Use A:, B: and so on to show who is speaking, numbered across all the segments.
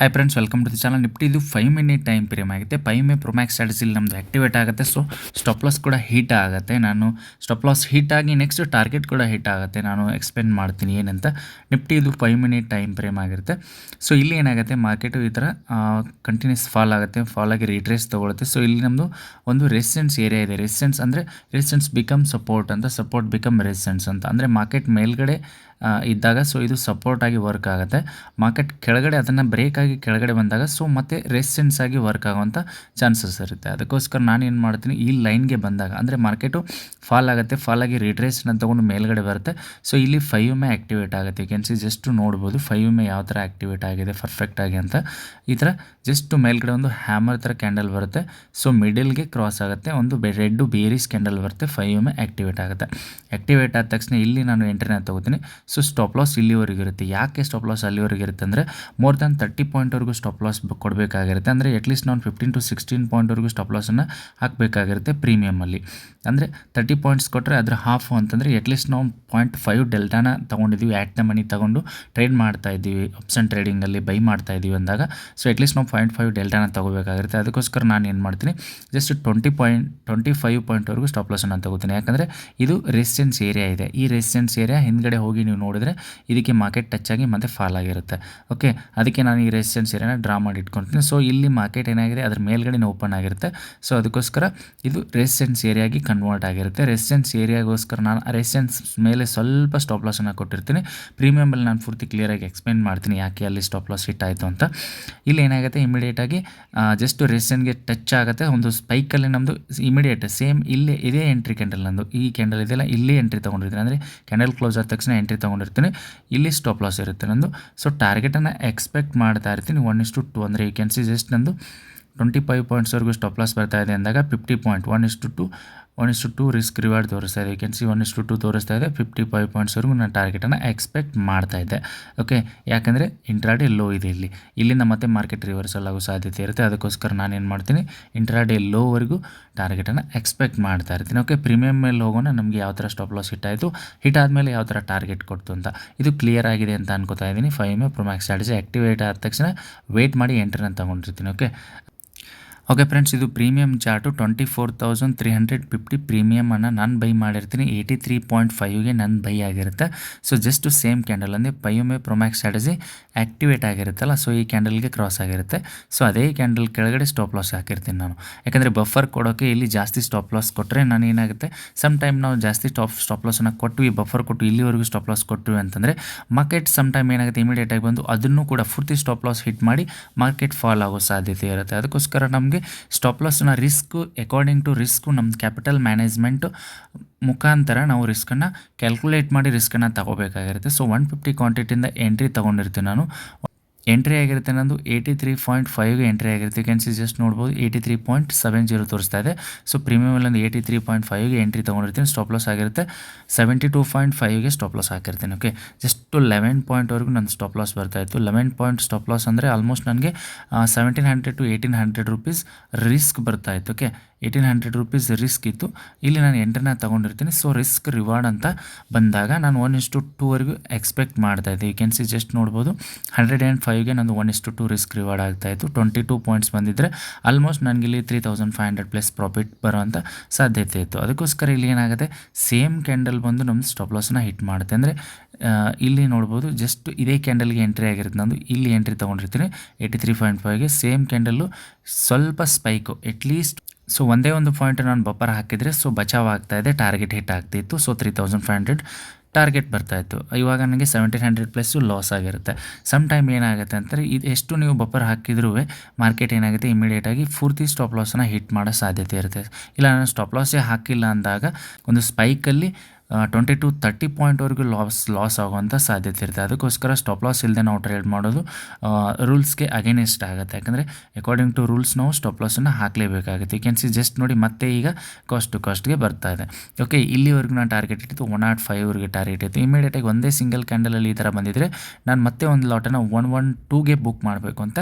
A: Hi friends welcome to the channel Nifty ಇದು five minute time frame ಆಗುತ್ತೆ. Five May Promax ಸ್ಟ್ರಾಟಜಿಲಿ ನಮ್ಮದು activate ಆಗುತ್ತೆ. ಸೊ ಸ್ಟಾಪ್ ಲಾಸ್ ಕೂಡ ಹೀಟ್ ಆಗುತ್ತೆ. ನಾನು ಸ್ಟಾಪ್ ಲಾಸ್ ಹೀಟ್ ಆಗಿ ನೆಕ್ಸ್ಟ್ ಟಾರ್ಗೆಟ್ ಕೂಡ ಹಿಟ್ ಆಗುತ್ತೆ. ನಾನು ಎಕ್ಸ್ಪ್ಲೇನ್ ಮಾಡ್ತೀನಿ ಏನಂತ. ನಿಫ್ಟಿ ಇದು ಫೈವ್ ಮಿನಿಟ್ ಟೈಮ್ ಫ್ರೇಮ್ ಆಗಿರುತ್ತೆ. ಸೊ ಇಲ್ಲಿ ಏನಾಗುತ್ತೆ? ಮಾರ್ಕೆಟು ಈ ಥರ ಕಂಟಿನ್ಯೂಸ್ ಫಾಲ್ ಆಗುತ್ತೆ. ಫಾಲ್ ಆಗಿ ರೀಟ್ರೇಸ್ ತೊಗೊಳುತ್ತೆ. ಸೊ ಇಲ್ಲಿ ನಮ್ಮದು ಒಂದು ರೆಸಿಸ್ಟೆನ್ಸ್ ಏರಿಯಾ ಇದೆ. ರೆಸಿಸ್ಟೆನ್ಸ್ ಅಂದರೆ ರೆಸಿಸ್ಟೆನ್ಸ್ ಬಿಕಮ್ ಸಪೋರ್ಟ್ ಅಂತ. ಸಪೋರ್ಟ್ ಬಿಕಮ್ ರೆಸಿಸ್ಟೆನ್ಸ್ ಅಂತ. ಅಂದರೆ ಮಾರ್ಕೆಟ್ ಮೇಲ್ಗಡೆ ಇದ್ದಾಗ ಸೊ ಇದು ಸಪೋರ್ಟ್ ಆಗಿ ವರ್ಕ್ ಆಗುತ್ತೆ. ಮಾರ್ಕೆಟ್ ಕೆಳಗಡೆ ಅದನ್ನು ಬ್ರೇಕ್ ಕೆಳಗಡೆ ಬಂದಾಗ ಸೊ ಮತ್ತೆ ರೆಸಿಸ್ಟೆನ್ಸ್ ಆಗಿ ವರ್ಕ್ ಆಗುವಂಥ ಚಾನ್ಸಸ್ ಇರುತ್ತೆ. ಅದಕ್ಕೋಸ್ಕರ ನಾನು ಏನು ಮಾಡ್ತೀನಿ, ಈ ಲೈನ್ಗೆ ಬಂದಾಗ, ಅಂದರೆ ಮಾರ್ಕೆಟು ಫಾಲ್ ಆಗುತ್ತೆ ಫಾಲ್ ಆಗಿ ರಿಟ್ರೇಸ್ನ ತೊಗೊಂಡು ಮೇಲ್ಗಡೆ ಬರುತ್ತೆ. ಸೊ ಇಲ್ಲಿ ಫೈವ್ ಮೇ ಆ್ಯಕ್ಟಿವೇಟ್ ಆಗುತ್ತೆ. ಕ್ಯಾನ್ ಸಿ ಜಸ್ಟ್ ನೋಡ್ಬೋದು ಫೈವ್ ಮೇ ಯಾವ ಥರ ಆ್ಯಕ್ಟಿವೇಟ್ ಆಗಿದೆ ಪರ್ಫೆಕ್ಟ್ ಆಗಿ ಅಂತ. ಈ ಥರ ಜಸ್ಟ್ ಮೇಲ್ಗಡೆ ಒಂದು ಹ್ಯಾಮರ್ ಥರ ಕ್ಯಾಂಡಲ್ ಬರುತ್ತೆ. ಸೊ ಮಿಡಲ್ಗೆ ಕ್ರಾಸ್ ಆಗುತ್ತೆ, ಒಂದು ರೆಡ್ಡು ಬೇರೀಸ್ ಕ್ಯಾಂಡಲ್ ಬರುತ್ತೆ ಫೈವ್ ಮೇ ಆ್ಯಕ್ಟಿವೇಟ್ ಆಗುತ್ತೆ. ಆ್ಯಕ್ಟಿವೇಟ್ ಆದ ತಕ್ಷಣ ಇಲ್ಲಿ ನಾನು ಎಂಟ್ರಿನ ತಗೋತೀನಿ. ಸೊ ಸ್ಟಾಪ್ ಲಾಸ್ ಇಲ್ಲಿವರೆಗೆ ಇರುತ್ತೆ. ಯಾಕೆ ಸ್ಟಾಪ್ ಲಾಸ್ ಅಲ್ಲಿವರೆಗೆ ಇರುತ್ತೆ ಅಂದರೆ ಮೋರ್ ದನ್ ತರ್ಟಿ ಪಾಯಿಂಟ್ವರೆಗೂ ಸ್ಟಾಪ್ ಲಾಸ್ ಕೊಡಬೇಕಾಗಿರುತ್ತೆ. ಅಂದರೆ ಅಟ್ಲೀಸ್ಟ್ ನಾನು ಫಿಫ್ಟೀನ್ ಟು ಸಿಕ್ಸ್ಟೀನ್ ಪಾಯಿಂಟ್ವರೆಗೂ ಸ್ಟಾಪ್ ಲಾಸನ್ನು ಹಾಕಬೇಕಾಗಿರುತ್ತೆ ಪ್ರೀಮಿಯಮಲ್ಲಿ ಅಂದರೆ ತರ್ಟಿ ಪಾಯಿಂಟ್ಸ್ ಕೊಟ್ಟರೆ ಅದರ ಹಾಫ್ ಅಂತಂದರೆ ಅಟ್ಲೀಸ್ಟ್ ನಾವು ಪಾಯಿಂಟ್ ಫೈವ್ ಡೆಲ್ಟಾನ ತೊಗೊಂಡಿದ್ದೀವಿ ಆ್ಯಟ್ ದ ಮನಿ ತೊಗೊಂಡು ಟ್ರೇಡ್ ಮಾಡ್ತಾ ಇದ್ದೀವಿ. ಆಪ್ಷನ್ ಟ್ರೇಡಿಂಗಲ್ಲಿ ಬೈ ಮಾಡ್ತಾ ಇದ್ದೀವಿ ಅಂದಾಗ. ಸೊ ಅಟ್ಲೀಸ್ಟ್ ನಾವು ಪಾಯಿಂಟ್ ಫೈವ್ ಡೆಲ್ಟಾನ ತೊಗೋಬೇಕಾಗಿರುತ್ತೆ. ಅದಕ್ಕೋಸ್ಕರ ನಾನು ಏನು ಮಾಡ್ತೀನಿ? Just twenty point twenty five ಪಾಯಿಂಟ್ವರೆಗೂ stop ಲಾಸನ್ನು ತೊಗೋತೀನಿ. ಯಾಕಂದರೆ ಇದು ರೆಸಿಡೆನ್ಸ್ ಏರಿಯಾ ಇದೆ. ಈ ರೆಸಿಡೆನ್ಸ್ ಏರಿಯಾ ಹಿಂದ್ಗಡೆ ಹೋಗಿ ನೀವು ನೋಡಿದ್ರೆ ಇದಕ್ಕೆ ಮಾರ್ಕೆಟ್ ಟಚ್ ಆಗಿ ಮತ್ತೆ ಫಾಲ್ ಆಗಿರುತ್ತೆ. ಓಕೆ ಅದಕ್ಕೆ ನಾನು ಈ ರೆಸಿಡೆನ್ಸ್ ಏರಿಯಾನ ಡ್ರಾ ಮಾಡಿ ಇಟ್ಕೊತೀನಿ. ಸೊ ಇಲ್ಲಿ ಮಾರ್ಕೆಟ್ ಏನಾಗಿದೆ? ಅದ್ರ ಮೇಲ್ಗಡೆ ಓಪನ್ ಆಗಿರುತ್ತೆ. ಸೊ ಅದಕ್ಕೋಸ್ಕರ ಇದು ರೆಸಿಸ್ಟೆನ್ಸ್ ಏರಿಯಾಗಿ ಕನ್ವರ್ಟ್ ಆಗಿರುತ್ತೆ. ರೆಸಿಸ್ಟೆನ್ಸ್ ಏರಿಯಾಗೋಸ್ಕರ ನಾನು ರೆಸಿಸ್ಟೆನ್ಸ್ ಮೇಲೆ ಸ್ವಲ್ಪ ಸ್ಟಾಪ್ ಲಾಸನ್ನು ಕೊಟ್ಟಿರ್ತೀನಿ. ಪ್ರೀಮಿಯಮಲ್ಲಿ ನಾನು ಪೂರ್ತಿ ಕ್ಲಿಯರಾಗಿ ಎಕ್ಸ್ಪ್ಲೇನ್ ಮಾಡ್ತೀನಿ ಯಾಕೆ ಅಲ್ಲಿ ಸ್ಟಾಪ್ ಲಾಸ್ ಹಿಟ್ ಆಯಿತು ಅಂತ. ಇಲ್ಲಿ ಏನಾಗುತ್ತೆ? ಇಮಿಡಿಯೇಟಾಗಿ ಜಸ್ಟ್ ರೆಸಿಸ್ಟೆನ್ಗೆ ಟಚ್ ಆಗುತ್ತೆ. ಒಂದು ಸ್ಪೈಕಲ್ಲಿ ನಮ್ಮದು ಇಮಿಡಿಯೇಟ್ ಸೇಮ್ ಇಲ್ಲೇ, ಇದೇ ಎಂಟ್ರಿ ಕ್ಯಾಂಡಲ್ ನಂದು. ಈ ಕ್ಯಾಂಡಲ್ ಇದೆಯಲ್ಲ, ಇಲ್ಲಿ ಎಂಟ್ರಿ ತೊಗೊಂಡಿರ್ತೀನಿ. ಅಂದರೆ ಕ್ಯಾಂಡಲ್ ಕ್ಲೋಸ್ ಆದ ತಕ್ಷಣ ಎಂಟ್ರಿ ತೊಗೊಂಡಿರ್ತೀನಿ. ಇಲ್ಲಿ ಸ್ಟಾಪ್ ಲಾಸ್ ಇರುತ್ತೆ ನಂದು. ಸೊ ಟಾರ್ಗೆಟನ್ನು ಎಕ್ಸ್ಪೆಕ್ಟ್ ಮಾಡ್ತಾ ಇರ್ತೀನಿ ಒನ್ ಇಷ್ಟು ಟು ಅಂದರೆ ಯು ಕ್ಯಾನ್ ಸಿ ಜಸ್ಟ್ ನಂದು ಟ್ವೆಂಟಿ ಫೈವ್ ಪಾಯಿಂಟ್ಸ್ವರೆಗೂ ಸ್ಟಾಪ್ ಲಾಸ್ ಬರ್ತಾ ಇದೆ ಅಂದಾಗ ಫಿಫ್ಟಿ ಪಾಯಿಂಟ್ ಒನ್ ಇಷ್ಟು ಟು ಒನ್ ಇಷ್ಟು ಟು ರಿಸ್ಕ್ ರಿವಾರ್ಡ್ ತೋರಿಸ್ತಾ ಇದೆ. ಸಿ ಒನ್ ಇಷ್ಟು ಟು ತೋರಿಸ್ತಾ ಇದೆ. ಫಿಫ್ಟಿ ಫೈವ್ ಪಾಯಿಂಟ್ಸ್ವರೆಗೂ ನಾನು ಟಾರ್ಗೆಟನ್ನು ಎಕ್ಸ್ಪೆಕ್ಟ್ ಮಾಡ್ತಾ ಇದ್ದೆ ಓಕೆ ಯಾಕಂದರೆ ಇಂಟ್ರಾಡೇ ಲೋ ಇದೆ ಇಲ್ಲಿ. ಇಲ್ಲಿಂದ ಮತ್ತೆ ಮಾರ್ಕೆಟ್ ರಿವರ್ಸಲ್ ಆಗೋ ಸಾಧ್ಯತೆ ಇರುತ್ತೆ. ಅದಕ್ಕೋಸ್ಕರ ನಾನು ಏನು ಮಾಡ್ತೀನಿ ಇಂಟ್ರಾಡೇ ಲೋವರೆಗೂ ಟಾರ್ಗೆಟನ್ನು ಎಕ್ಸ್ಪೆಕ್ಟ್ ಮಾಡ್ತಾ ಇರ್ತೀನಿ. ಓಕೆ ಪ್ರೀಮಿಯಮ್ ಮೇಲೆ ಹೋಗೋಣ. ನಮಗೆ ಯಾವ ಥರ ಸ್ಟಾಪ್ ಲಾಸ್ ಹಿಟ್ ಆಯಿತು? ಹಿಟ್ ಆದಮೇಲೆ ಯಾವ ಥರ ಟಾರ್ಗೆಟ್ ಕೊಡ್ತು ಅಂತ. ಇದು ಕ್ಲಿಯರ್ ಆಗಿದೆ ಅಂತ ಅನ್ಕೋತಾ ಇದ್ದೀನಿ. Five EMA Promax strategy activate ಆದ ತಕ್ಷಣ ವೆಯ್ಟ್ ಮಾಡಿ ಎಂಟ್ರನ್ನ ತೊಗೊಂಡಿರ್ತೀನಿ. ಓಕೆ ಓಕೆ ಫ್ರೆಂಡ್ಸ್, ಇದು premium chart. Twenty four thousand three hundred fifty ಪ್ರೀಮಿಯಮನ್ನು ನಾನು ಬೈ ಮಾಡಿರ್ತೀನಿ. ಏಯ್ಟಿ ತ್ರೀ ಪಾಯಿಂಟ್ ಫೈವ್ಗೆ ನನ್ನ ಬೈ ಆಗಿರುತ್ತೆ. ಸೊ ಜಸ್ಟ್ ಸೇಮ್ ಕ್ಯಾಂಡಲ್ ಅಂದರೆ five EMA Promax strategy activate ಆಗಿರುತ್ತಲ್ಲ so ಈ ಕ್ಯಾಂಡಲ್ಗೆ ಕ್ರಾಸ್ ಆಗಿರುತ್ತೆ. ಸೊ ಅದೇ ಕ್ಯಾಂಡಲ್ ಕೆಳಗಡೆ ಸ್ಟಾಪ್ ಲಾಸ್ ಹಾಕಿರ್ತೀನಿ ನಾನು. ಯಾಕಂದರೆ ಬಫರ್ ಕೊಡೋಕ್ಕೆ ಇಲ್ಲಿ ಜಾಸ್ತಿ ಸ್ಟಾಪ್ ಲಾಸ್ ಕೊಟ್ಟರೆ ನಾನು ಏನಾಗುತ್ತೆ? ಸಮ್ ಟೈಮ್ ನಾವು ಜಾಸ್ತಿ ಸ್ಟಾಪ್ ಸ್ಟಾಪ್ ಲಾಸನ್ನು ಕೊಟ್ವಿ ಬಫರ್ ಕೊಟ್ಟು ಇಲ್ಲಿವರೆಗೂ ಸ್ಟಾಪ್ ಲಾಸ್ ಕೊಟ್ಟು ಅಂತಂದರೆ ಮಾರ್ಕೆಟ್ ಸಮ್ ಟೈಮ್ ಏನಾಗುತ್ತೆ ಇಮಿಡಿಯೇಟಾಗಿ ಬಂದು ಅದನ್ನು ಕೂಡ ಪೂರ್ತಿ ಸ್ಟಾಪ್ ಲಾಸ್ ಹಿಟ್ ಮಾಡಿ ಮಾರ್ಕೆಟ್ ಫಾಲ್ ಆಗೋ ಸಾಧ್ಯತೆ ಇರುತ್ತೆ. ಅದಕ್ಕೋಸ್ಕರ ನಮಗೆ ಸ್ಟಾಪ್ ಲಾಸ್ನ ರಿಸ್ಕ್ ಅಕಾರ್ಡಿಂಗ್ ಟು ರಿಸ್ಕ್ ನಮ್ಮದು ಕ್ಯಾಪಿಟಲ್ ಮ್ಯಾನೇಜ್ಮೆಂಟ್ ಮುಖಾಂತರ ನಾವು ರಿಸ್ಕನ್ನು ಕ್ಯಾಲ್ಕುಲೇಟ್ ಮಾಡಿ ರಿಸ್ಕನ್ನು ತಗೋಬೇಕಾಗಿರುತ್ತೆ. ಸೊ ಒನ್ ಫಿಫ್ಟಿ ಕ್ವಾಂಟಿಟಿಯಿಂದ ಎಂಟ್ರಿ ತೊಗೊಂಡಿರ್ತೀನಿ ನಾನು. ಎಂಟ್ರಿ ಆಗಿರುತ್ತೆ ನಂದು ಏಯ್ಟಿ ತ್ರೀ ಪಾಯಿಂಟ್ ಫೈವ್ಗೆ ಎಂಟ್ರಿ ಆಗಿರುತ್ತೆ. ಸಿ ಜಸ್ಟ್ ನೋಡ್ಬೋದು eighty three point seven zero ತೋರಿಸ್ತಾ ಇದೆ. ಸೊ ಪ್ರೀಮಿಯಮಲ್ಲಿ ಏಯ್ಟಿ ತ್ರೀ ಪಾಯಿಂಟ್ ಫೈವ್ಗೆ ಎಂಟ್ರಿ ತೊಗೊಂಡಿರ್ತೀನಿ. ಸ್ಟಾಪ್ ಲಾಸ್ ಆಗಿರುತ್ತೆ. ಸೆವೆಂಟಿ ಟೂ ಪಾಯಿಂಟ್ ಫೈವ್ಗೆ ಸ್ಟಾಪ್ ಲಾಸ್ ಹಾಕಿರ್ತೀನಿ ಓಕೆ ಜಸ್ಟ್ ಲೆವೆನ್ ಪಾಯಿಂಟ್ವರೆಗೂ ನನ್ನ ಸ್ಟಾಪ್ ಲಾಸ್ ಬರ್ತಾ ಇತ್ತು. ಲೆವೆನ್ ಪಾಯಿಂಟ್ ಸ್ಟಾಪ್ ಲಾಸ್ ಅಂದರೆ ಆಲ್ಮೋಸ್ಟ್ ನನಗೆ seventeen hundred to eighteen hundred rupees risk ಬರ್ತಾ ಇತ್ತು okay eighteen hundred rupees risk ಇತ್ತು. ಇಲ್ಲಿ ನಾನು ಎಂಟ್ರನ್ನ ತೊಗೊಂಡಿರ್ತೀನಿ. ಸೊ ರಿಸ್ಕ್ ರಿವಾರ್ಡ್ ಅಂತ ಬಂದಾಗ ನಾನು ಒನ್ ಇಷ್ಟು ಟೂವರೆಗೂ ಎಕ್ಸ್ಪೆಕ್ಟ್ ಮಾಡ್ತಾ ಇದ್ದೆ. ಯು ಕ್ಯಾನ್ ಸಿ ಜಸ್ಟ್ ನೋಡ್ಬೋದು. ಹಂಡ್ರೆಡ್ ಆ್ಯಂಡ್ ಫೈವ್ಗೆ ನಂದು one is to to risk reward ಆಗ್ತಾಯಿತ್ತು ಟ್ವೆಂಟಿ ಟೂ ಪಾಯಿಂಟ್ಸ್ ಬಂದಿದ್ದರೆ ಆಲ್ಮೋಸ್ಟ್ ನನಗೆ ಇಲ್ಲಿ three thousand five hundred plus profit ಬರೋವಂಥ ಸಾಧ್ಯತೆ ಇತ್ತು. ಅದಕ್ಕೋಸ್ಕರ ಇಲ್ಲಿ ಏನಾಗುತ್ತೆ? ಸೇಮ್ ಕ್ಯಾಂಡಲ್ ಬಂದು ನಮ್ಮ ಸ್ಟಾಪ್ ಲಾಸನ್ನ ಹಿಟ್ ಮಾಡುತ್ತೆ. ಅಂದರೆ ಇಲ್ಲಿ ನೋಡ್ಬೋದು ಜಸ್ಟ್ ಇದೇ ಕ್ಯಾಂಡಲ್ಗೆ ಎಂಟ್ರಿ ಆಗಿರುತ್ತೆ. ನಂದು ಇಲ್ಲಿ ಎಂಟ್ರಿ ತೊಗೊಂಡಿರ್ತೀನಿ. ಏಯ್ಟಿ ತ್ರೀ ಪಾಯಿಂಟ್ ಫೈವ್ಗೆ ಸೇಮ್ ಕ್ಯಾಂಡಲ್ಲು ಸ್ವಲ್ಪ ಸ್ಪೈಕು ಅಟ್ಲೀಸ್ಟ್ ಸೊ ಒಂದೇ ಒಂದು ಪಾಯಿಂಟ್ ನಾನು ಬಪ್ಪರ್ ಹಾಕಿದರೆ ಸೊ ಬಚಾವ್ ಆಗ್ತಾ ಇದೆ ಟಾರ್ಗೆಟ್ ಹಿಟ್ ಆಗ್ತಿತ್ತು so three thousand five hundred target ಬರ್ತಾಯಿತ್ತು ಇವಾಗ ನನಗೆ ಸೆವೆಂಟೀನ್ ಹಂಡ್ರೆಡ್ ಪ್ಲಸ್ಸು ಲಾಸ್ ಆಗಿರುತ್ತೆ. ಸಮ್ ಟೈಮ್ ಏನಾಗುತ್ತೆ ಅಂದರೆ ಇದು ಎಷ್ಟು ನೀವು ಬಪ್ಪರ್ ಹಾಕಿದ್ರೂ ಮಾರ್ಕೆಟ್ ಏನಾಗುತ್ತೆ ಇಮಿಡಿಯೇಟಾಗಿ ಪೂರ್ತಿ ಸ್ಟಾಪ್ ಲಾಸನ್ನು ಹಿಟ್ ಮಾಡೋ ಸಾಧ್ಯತೆ ಇರುತ್ತೆ. ಇಲ್ಲ, ನಾನು ಸ್ಟಾಪ್ ಲಾಸೇ ಹಾಕಿಲ್ಲ ಅಂದಾಗ, ಒಂದು ಸ್ಪೈಕಲ್ಲಿ ಟ್ವೆಂಟಿ ಟು ತರ್ಟಿ ಪಾಯಿಂಟ್ವರೆಗೂ ಲಾಸ್ ಲಾಸ್ ಆಗುವಂಥ ಸಾಧ್ಯತೆ ಇರುತ್ತೆ. ಅದಕ್ಕೋಸ್ಕರ ಸ್ಟಾಪ್ ಲಾಸ್ ಇಲ್ಲದೆ ನಾವು ಟ್ರೇಡ್ ಮಾಡೋದು ರೂಲ್ಸ್ಗೆ ಅಗೇನೆಸ್ಟ್ ಆಗುತ್ತೆ. ಯಾಕಂದರೆ ಅಕಾರ್ಡಿಂಗ್ ಟು ರೂಲ್ಸ್ ನಾವು ಸ್ಟಾಪ್ ಲಾಸನ್ನು ಹಾಕಲೇಬೇಕಾಗುತ್ತೆ. ಯು ಕ್ಯಾನ್ ಸಿ ಜಸ್ಟ್ ನೋಡಿ ಮತ್ತೆ ಈಗ ಕಾಸ್ಟ್ ಟು ಕಾಸ್ಟ್ಗೆ ಬರ್ತಾ ಇದೆ. ಓಕೆ ಇಲ್ಲಿವರೆಗೂ ನಾನು ಟಾರ್ಗೆಟ್ ಇಟ್ಟಿತ್ತು ಒನ್ ನಾಟ್ ಫೈವ್ವರೆಗೆ ಟಾರ್ಗೆಟ್ ಇತ್ತು. ಇಮಿಡಿಯೇಟಾಗಿ ಒಂದೇ ಸಿಂಗಲ್ ಕ್ಯಾಂಡಲಲ್ಲಿ ಈ ಥರ ಬಂದಿದ್ದರೆ ನಾನು ಮತ್ತೆ ಒಂದು ಲಾಟನ್ನು ಒನ್ ಒನ್ ಟೂಗೆ ಬುಕ್ ಮಾಡಬೇಕು ಅಂತ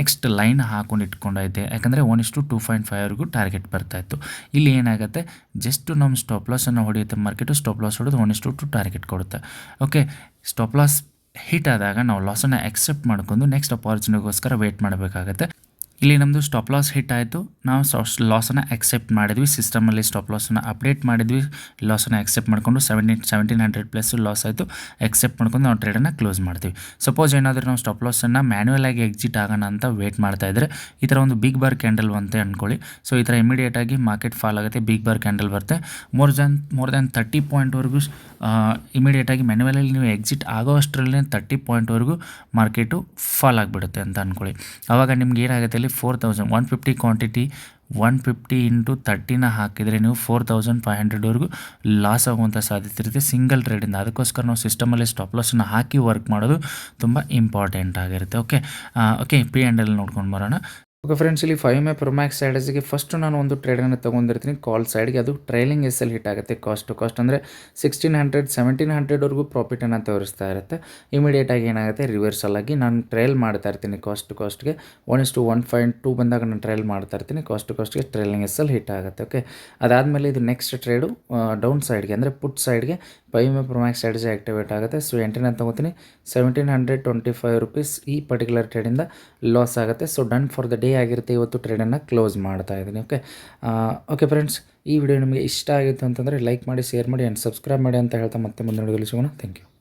A: ನೆಕ್ಸ್ಟ್ ಲೈನ್ ಹಾಕೊಂಡು ಇಟ್ಕೊಂಡೈತೆ ಯಾಕಂದರೆ ಒನ್ ಇಷ್ಟು ಟೂ ಪಾಯಿಂಟ್ ಫೈವ್ವರೆಗೂ ಟಾರ್ಗೆಟ್ ಬರ್ತಾಯಿತ್ತು ಇಲ್ಲಿ ಏನಾಗುತ್ತೆ? ಜಸ್ಟ್ ನಮ್ಮ ಸ್ಟಾಪ್ ಲಾಸನ್ನು ಹೊಡೆಯುತ್ತೆ. ಮಾರ್ಕೆಟು ಸ್ಟಾಪ್ ಲಾಸ್ ಹೊಡೆದು ಒನ್ ಇಸ್ ಟು ಟಾರ್ಗೆಟ್ ಕೊಡುತ್ತೆ. ಓಕೆ ಸ್ಟಾಪ್ ಲಾಸ್ ಹಿಟ್ ಆದಾಗ ನಾವು ಲಾಸನ್ನು ಅಕ್ಸೆಪ್ಟ್ ಮಾಡ್ಕೊಂಡು ನೆಕ್ಸ್ಟ್ ಅಪಾರ್ಚುನಿಗೋಸ್ಕರ ವೇಟ್ ಮಾಡಬೇಕಾಗತ್ತೆ. ಇಲ್ಲಿ ನಮ್ಮದು ಸ್ಟಾಪ್ ಲಾಸ್ ಹಿಟ್ ಆಯಿತು. ನಾವು ಲಾಸನ್ನು ಅಕ್ಸೆಪ್ಟ್ ಮಾಡಿದ್ವಿ. ಸಿಸ್ಟಮಲ್ಲಿ ಸ್ಟಾಪ್ ಲಾಸನ್ನು ಅಪ್ಡೇಟ್ ಮಾಡಿದ್ವಿ. ಲಾಸನ್ನು ಎಕ್ಸೆಪ್ಟ್ ಮಾಡಿಕೊಂಡು seventy seventeen hundred plus loss ಆಯಿತು. ಎಕ್ಸೆಪ್ಟ್ ಮಾಡ್ಕೊಂಡು ನಾವು ಟ್ರೇಡನ್ನು ಕ್ಲೋಸ್ ಮಾಡ್ತೀವಿ. ಸಪೋಸ್ ಏನಾದರೂ ನಾವು ಸ್ಟಾಪ್ ಲಾಸನ್ನು ಮ್ಯಾನ್ಯಲ್ ಆಗಿ ಎಕ್ಸಿಟ್ ಆಗೋಣ ಅಂತ ವೇಟ್ ಮಾಡ್ತಾ ಇದ್ದರೆ ಈ ಥರ ಒಂದು ಬಿಗ್ ಬಾರ್ ಕ್ಯಾಂಡಲ್ ಅಂತ ಅಂದ್ಕೊಳ್ಳಿ ಸೊ ಈ ಥರ ಇಮಿಡಿಯೇಟಾಗಿ ಮಾರ್ಕೆಟ್ ಫಾಲ್ ಆಗುತ್ತೆ ಬಿಗ್ ಬಾರ್ ಕ್ಯಾಂಡಲ್ ಬರುತ್ತೆ. More than more than thirty ಪಾಯಿಂಟ್ವರೆಗೂ ಇಮಿಡಿಯೇಟಾಗಿ ಮ್ಯಾನ್ಯಲಲ್ಲಿ ನೀವು ಎಕ್ಸಿಟ್ ಆಗೋ ಅಷ್ಟರಲ್ಲೇ ತರ್ಟಿ ಪಾಯಿಂಟ್ವರೆಗೂ ಮಾರ್ಕೆಟು ಫಾಲ್ ಆಗಿಬಿಡುತ್ತೆ ಅಂತ ಅಂದ್ಕೊಳ್ಳಿ ಆವಾಗ ನಿಮ್ಗೆ ಏನಾಗುತ್ತೆ ಅಲ್ಲಿ four thousand one fifty quantity one fifty into ತರ್ಟಿನ ಹಾಕಿದರೆ ನೀವು ಫೋರ್ ತೌಸಂಡ್ ಫೈವ್ ಹಂಡ್ರೆಡ್ವರೆಗೂ ಲಾಸ್ ಆಗುವಂಥ ಸಾಧ್ಯತೆ ಇರುತ್ತೆ. ಸಿಂಗಲ್ ಟ್ರೇಡಿಂದ ಅದಕ್ಕೋಸ್ಕರ ನಾವು ಸಿಸ್ಟಮಲ್ಲಿ ಸ್ಟಾಪ್ ಲಾಸನ್ನು ಹಾಕಿ ವರ್ಕ್ ಮಾಡೋದು ತುಂಬ ಇಂಪಾರ್ಟೆಂಟ್ ಆಗಿರುತ್ತೆ. Okay okay P and L ನೋಡ್ಕೊಂಡು ಬರೋಣ. ಓಕೆ ಫ್ರೆಂಡ್ಸ್ ಇಲ್ಲಿ ಫೈವ್ ಮೇ ಪ್ರೊಮ್ಯಾಕ್ಸ್ ಸೈಡಸ್ಗೆ ಫಸ್ಟ್ ನಾನು ಒಂದು ಟ್ರೇಡನ್ನು ತೊಗೊಂಡಿರ್ತೀನಿ. ಕಾಲ್ ಸೈಡ್ಗೆ ಅದು ಟ್ರೈಲಿಂಗ್ ಎಸ್ ಹಿಟ್ ಆಗುತ್ತೆ. ಕಾಸ್ಟ್ ಟು ಕಾಸ್ಟ್ ಅಂದರೆ ಸಿಕ್ಸ್ಟೀನ್ ಹಂಡ್ರೆಡ್ ಸೆವೆಂಟೀನ್ ಹಂಡ್ರೆಡ್ವರೆಗೂ ಪ್ರಾಫಿಟನ್ನು ತೋರಿಸ್ತಾ ಇರುತ್ತೆ. ಇಮಿಡಿಯೇಟಾಗಿ ಏನಾಗುತ್ತೆ? ರಿವರ್ಸಲ್ ಆಗಿ ನಾನು ಟ್ರೈಲ್ ಮಾಡ್ತಾ ಇರ್ತೀನಿ cost to ಕಾಸ್ಟ್ಗೆ one is to one point two ಬಂದಾಗ ನಾನು ಟ್ರೈಲ್ ಮಾಡ್ತಾ ಇರ್ತೀನಿ. ಕಾಸ್ಟ್ ಟು ಕಾಸ್ಟ್ಗೆ ಟ್ರೈಲಿಂಗ್ ಎಸ್ ಎಲ್ ಹಿಟ್ ಆಗುತ್ತೆ ಓಕೆ ಅದಾದಮೇಲೆ ಇದು ನೆಕ್ಸ್ಟ್ ಟ್ರೇಡು ಡೌನ್ ಸೈಡ್ಗೆ ಅಂದರೆ ಪುಟ್ ಸೈಡ್ಗೆ five pro pro max strategy activate ಆಗುತ್ತೆ. ಸೊ ಎಂಟ್ರಿನ ತೊಗೋತೀನಿ. Seventeen hundred twenty five rupees ಈ ಪರ್ಟಿಕ್ಯುಲರ್ ಟ್ರೇಡಿಂದ ಲಾಸ್ ಆಗುತ್ತೆ. So done for the day ಆಗಿರುತ್ತೆ ಇವತ್ತು ಟ್ರೇಡನ್ನು ಕ್ಲೋಸ್ ಮಾಡ್ತಾ ಇದ್ದೀನಿ. ಓಕೆ ಓಕೆ ಫ್ರೆಂಡ್ಸ್ ಈ ವಿಡಿಯೋ ನಿಮಗೆ ಇಷ್ಟ ಆಗಿತ್ತು ಅಂತಂದರೆ ಲೈಕ್ ಮಾಡಿ ಶೇರ್ ಮಾಡಿ ಆ್ಯಂಡ್ ಸಬ್ಸ್ಕ್ರೈಬ್ ಮಾಡಿ ಅಂತ ಹೇಳ್ತಾ ಮತ್ತೆ ಮುಂದೆ ಸಿಗೋಣ. Thank you